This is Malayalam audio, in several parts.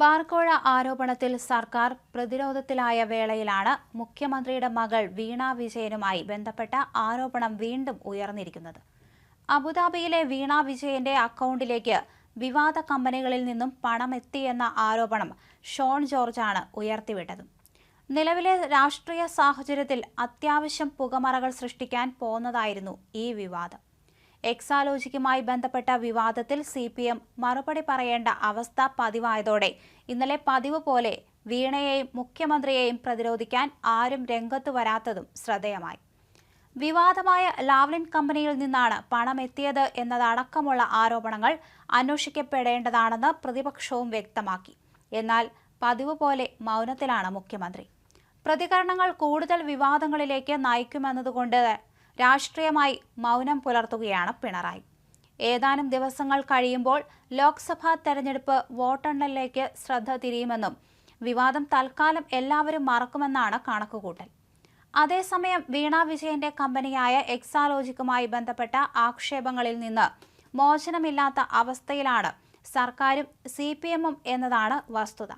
ബാർക്കോഴ ആരോപണത്തിൽ സർക്കാർ പ്രതിരോധത്തിലായ വേളയിലാണ് മുഖ്യമന്ത്രിയുടെ മകൾ വീണ വിജയനുമായി ബന്ധപ്പെട്ട ആരോപണം വീണ്ടും ഉയർന്നിരിക്കുന്നത്. അബുദാബിയിലെ വീണ വിജയന്റെ അക്കൗണ്ടിലേക്ക് വിവാദ കമ്പനികളിൽ നിന്നും പണം എത്തിയെന്ന ആരോപണം ഷോൺ ജോർജാണ് ഉയർത്തിവിട്ടത്. നിലവിലെ രാഷ്ട്രീയ സാഹചര്യത്തിൽ അത്യാവശ്യം പുകമറകൾ സൃഷ്ടിക്കാൻ പോന്നതായിരുന്നു ഈ വിവാദം. എക്സാലോജിക്കുമായി ബന്ധപ്പെട്ട വിവാദത്തിൽ സി പി എം മറുപടി പറയേണ്ട അവസ്ഥ പതിവായതോടെ ഇന്നലെ പതിവ് പോലെ വീണയെയും മുഖ്യമന്ത്രിയെയും പ്രതിരോധിക്കാൻ ആരും രംഗത്തു വരാത്തതും ശ്രദ്ധേയമായി. വിവാദമായ ലാവ്ലിൻ കമ്പനിയിൽ നിന്നാണ് പണം എത്തിയത് എന്നതടക്കമുള്ള ആരോപണങ്ങൾ അന്വേഷിക്കപ്പെടേണ്ടതാണെന്ന് പ്രതിപക്ഷവും വ്യക്തമാക്കി. എന്നാൽ പതിവ് പോലെ മൗനത്തിലാണ് മുഖ്യമന്ത്രി. പ്രതികരണങ്ങൾ കൂടുതൽ വിവാദങ്ങളിലേക്ക് നയിക്കുമെന്നതുകൊണ്ട് രാഷ്ട്രീയമായി മൗനം പുലർത്തുകയാണ് പിണറായി. ഏതാനും ദിവസങ്ങൾ കഴിയുമ്പോൾ ലോക്സഭാ തെരഞ്ഞെടുപ്പ് വോട്ടെണ്ണലിലേക്ക് ശ്രദ്ധ തിരിയുമെന്നും വിവാദം തൽക്കാലം എല്ലാവരും മറക്കുമെന്നാണ് കണക്കുകൂട്ടൽ. അതേസമയം വീണ വിജയന്റെ കമ്പനിയായ എക്സാലോജിക്കുമായി ബന്ധപ്പെട്ട ആക്ഷേപങ്ങളിൽ നിന്ന് മോചനമില്ലാത്ത അവസ്ഥയിലാണ് സർക്കാരും സി പി എമ്മും എന്നതാണ് വസ്തുത.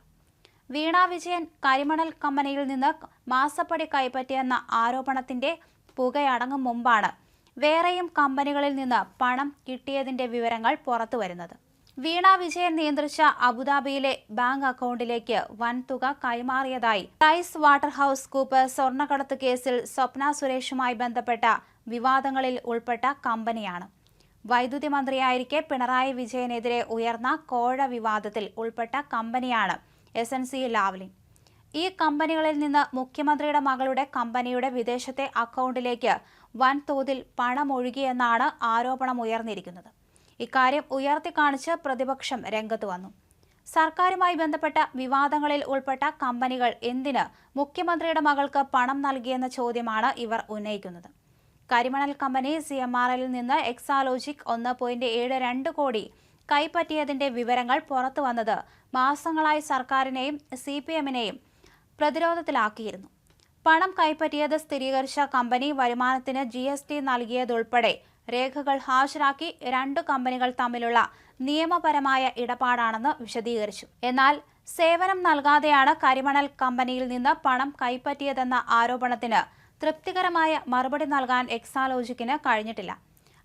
വീണ വിജയൻ കരിമണൽ കമ്പനിയിൽ നിന്ന് മാസപ്പടി കൈപ്പറ്റിയെന്ന ആരോപണത്തിന്റെ പുകയടങ്ങും മുമ്പാണ് വേറെയും കമ്പനികളിൽ നിന്ന് പണം കിട്ടിയതിന്റെ വിവരങ്ങൾ പുറത്തു വരുന്നത് വീണ വിജയൻ നിയന്ത്രിച്ച അബുദാബിയിലെ ബാങ്ക് അക്കൗണ്ടിലേക്ക് വൻതുക കൈമാറിയതായി പ്രൈസ് വാട്ടർ ഹൌസ് കൂപ്പ് സ്വർണക്കടത്ത് കേസിൽ സ്വപ്ന സുരേഷുമായി ബന്ധപ്പെട്ട വിവാദങ്ങളിൽ ഉൾപ്പെട്ട കമ്പനിയാണ്. വൈദ്യുതി മന്ത്രിയായിരിക്കെ പിണറായി വിജയനെതിരെ ഉയർന്ന കോഴ വിവാദത്തിൽ ഉൾപ്പെട്ട കമ്പനിയാണ് എസ് എൻ സി ലാവ്ലിൻ. ഈ കമ്പനികളിൽ നിന്ന് മുഖ്യമന്ത്രിയുടെ മകളുടെ കമ്പനിയുടെ വിദേശത്തെ അക്കൗണ്ടിലേക്ക് വൻതോതിൽ പണമൊഴുകിയെന്നാണ് ആരോപണം ഉയർന്നിരിക്കുന്നത്. ഇക്കാര്യം ഉയർത്തിക്കാണിച്ച് പ്രതിപക്ഷം രംഗത്ത് വന്നു. സർക്കാരുമായി ബന്ധപ്പെട്ട വിവാദങ്ങളിൽ ഉൾപ്പെട്ട കമ്പനികൾ എന്തിന് മുഖ്യമന്ത്രിയുടെ മകൾക്ക് പണം നൽകിയെന്ന ചോദ്യമാണ് ഇവർ ഉന്നയിക്കുന്നത്. കരിമണൽ കമ്പനി സി എം ആർ എല്ലിൽ നിന്ന് എക്സാലോജിക് ഒന്ന് പോയിന്റ് ഏഴ് രണ്ട് കോടി കൈപ്പറ്റിയതിന്റെ വിവരങ്ങൾ പുറത്തു വന്നത് മാസങ്ങളായി സർക്കാരിനെയും സി പി എമ്മിനെയും പ്രതിരോധത്തിലാക്കിയിരുന്നു. പണം കൈപ്പറ്റിയത് സ്ഥിരീകരിച്ച കമ്പനി വരുമാനത്തിന് ജി എസ് ടി നൽകിയതുൾപ്പെടെ രേഖകൾ ഹാജരാക്കി രണ്ടു കമ്പനികൾ തമ്മിലുള്ള നിയമപരമായ ഇടപാടാണെന്ന് വിശദീകരിച്ചു. എന്നാൽ സേവനം നൽകാതെയാണ് കരിമണൽ കമ്പനിയിൽ നിന്ന് പണം കൈപ്പറ്റിയതെന്ന ആരോപണത്തിന് തൃപ്തികരമായ മറുപടി നൽകാൻ എക്സാലോജിക്കിന് കഴിഞ്ഞിട്ടില്ല.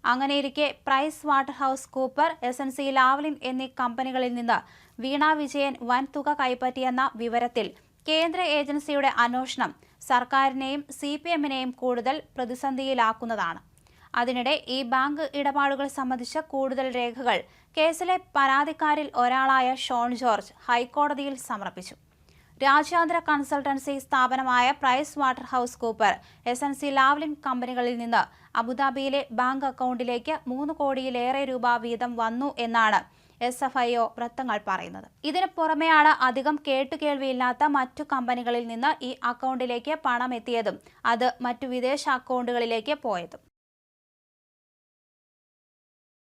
അങ്ങനെയിരിക്കെ Price Waterhouse Cooper S N C Lavalin എന്നീ കമ്പനികളിൽ നിന്ന് വീണ വിജയൻ വൻതുക കൈപ്പറ്റിയെന്ന വിവരത്തിൽ കേന്ദ്ര ഏജൻസിയുടെ അന്വേഷണം സർക്കാരിനെയും സി പി എമ്മിനെയും കൂടുതൽ പ്രതിസന്ധിയിലാക്കുന്നതാണ്. അതിനിടെ ഈ ബാങ്ക് ഇടപാടുകൾ സംബന്ധിച്ച കൂടുതൽ രേഖകൾ കേസിലെ പരാതിക്കാരിൽ ഒരാളായ ഷോൺ ജോർജ് ഹൈക്കോടതിയിൽ സമർപ്പിച്ചു. രാജ്യാന്തര കൺസൾട്ടൻസി സ്ഥാപനമായ Price Waterhouse Cooper S N C Lavalin കമ്പനികളിൽ നിന്ന് അബുദാബിയിലെ ബാങ്ക് അക്കൗണ്ടിലേക്ക് മൂന്ന് കോടിയിലേറെ രൂപ വീതം വന്നു എന്നാണ് എസ് എഫ് ഐ ഒ വൃത്തങ്ങൾ പറയുന്നത്. ഇതിനു പുറമെയാണ് അധികം കേട്ടുകേൾവിയില്ലാത്ത മറ്റു കമ്പനികളിൽ നിന്ന് ഈ അക്കൗണ്ടിലേക്ക് പണം എത്തിയതും അത് മറ്റു വിദേശ അക്കൗണ്ടുകളിലേക്ക് പോയതും.